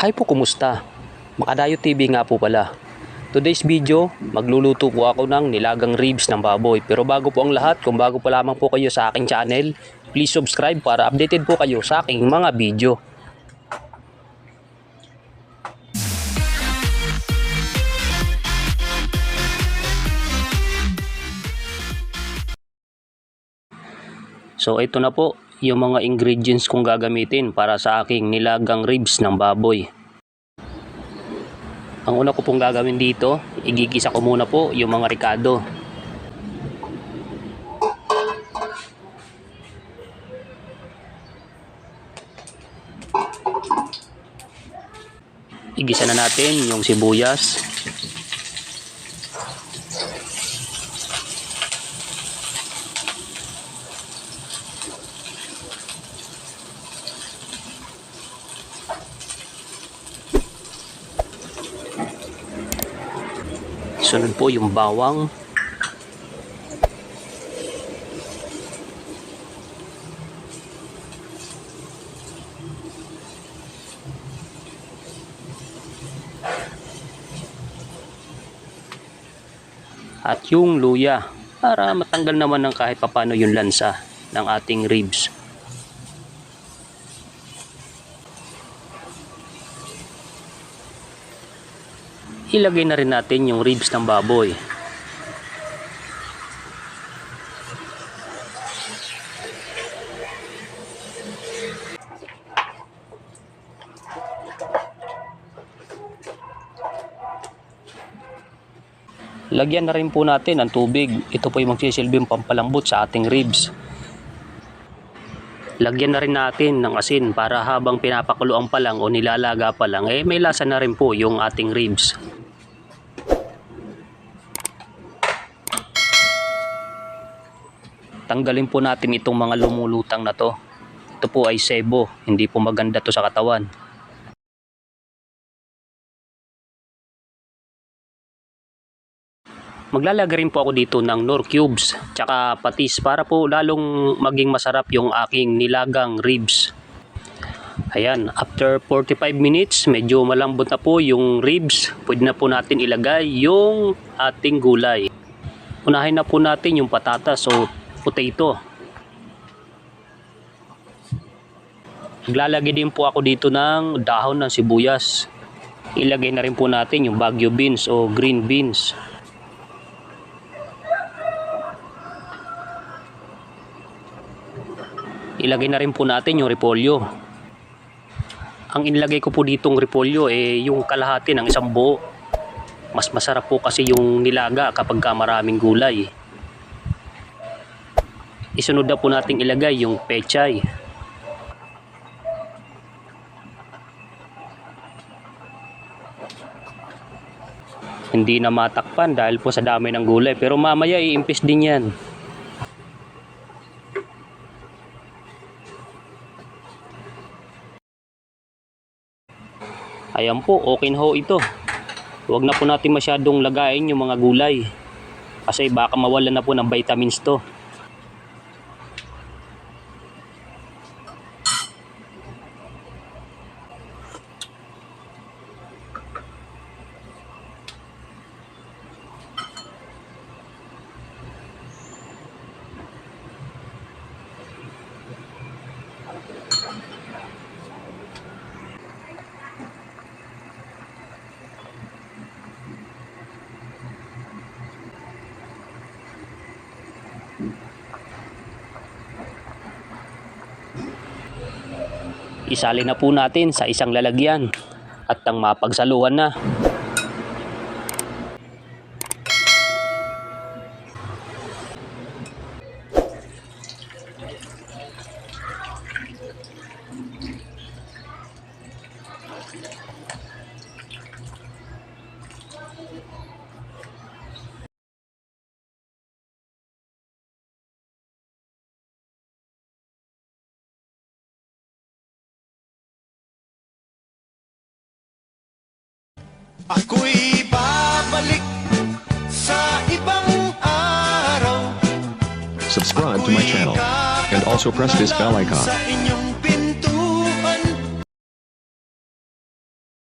Hi po, kumusta? Makadayo TV nga po pala. Today's video, magluluto po ako ng nilagang ribs ng baboy. Pero bago po ang lahat, kung bago pa lamang po kayo sa aking channel, please subscribe para updated po kayo sa aking mga video. So ito na po yung mga ingredients kong gagamitin para sa aking nilagang ribs ng baboy. Ang una ko pong gagawin dito, igigisa ko muna po yung mga ricado. Igisa na natin yung sibuyas. Sunod po yung bawang. At yung luya para matanggal naman ng kahit papano yung lansa ng ating ribs. Ilagay na rin natin yung ribs ng baboy. Lagyan na rin po natin ng tubig. Ito po yung magsisilbing pampalambot sa ating ribs. Lagyan na rin natin ng asin para habang pinapakuluan pa lang o nilalaga pa lang, eh may lasa na rin po yung ating ribs. Tanggalin po natin itong mga lumulutang na to. Ito po ay sebo, hindi po maganda to sa katawan. Maglalagay rin po ako dito ng nor cubes tsaka patis para po lalong maging masarap yung aking nilagang ribs. Ayan, after 45 minutes, medyo malambot na po yung ribs. Pwede na po natin ilagay yung ating gulay. Unahin na po natin yung patatas o potato. Maglalagay din po ako dito ng dahon ng sibuyas. Ilagay na rin po natin yung bagyo beans o green beans. ilagay na rin po natin yung repolyo. Ang inilagay ko po ditong repolyo eh yung kalahati ng isang buo. Mas masarap po kasi yung nilaga kapag ka maraming gulay. Isunod na po nating ilagay yung pechay. Hindi na matakpan dahil po sa dami ng gulay pero mamaya iimpis din yan. Ayan po, okay na ho ito. Huwag na po natin masyadong lagayin yung mga gulay. Kasi baka mawalan na po ng vitamins to. Isali na po natin sa isang lalagyan at ang mapagsaluhan na. Ako'y babalik sa ibang araw Subscribe to my channel and also press this bell icon.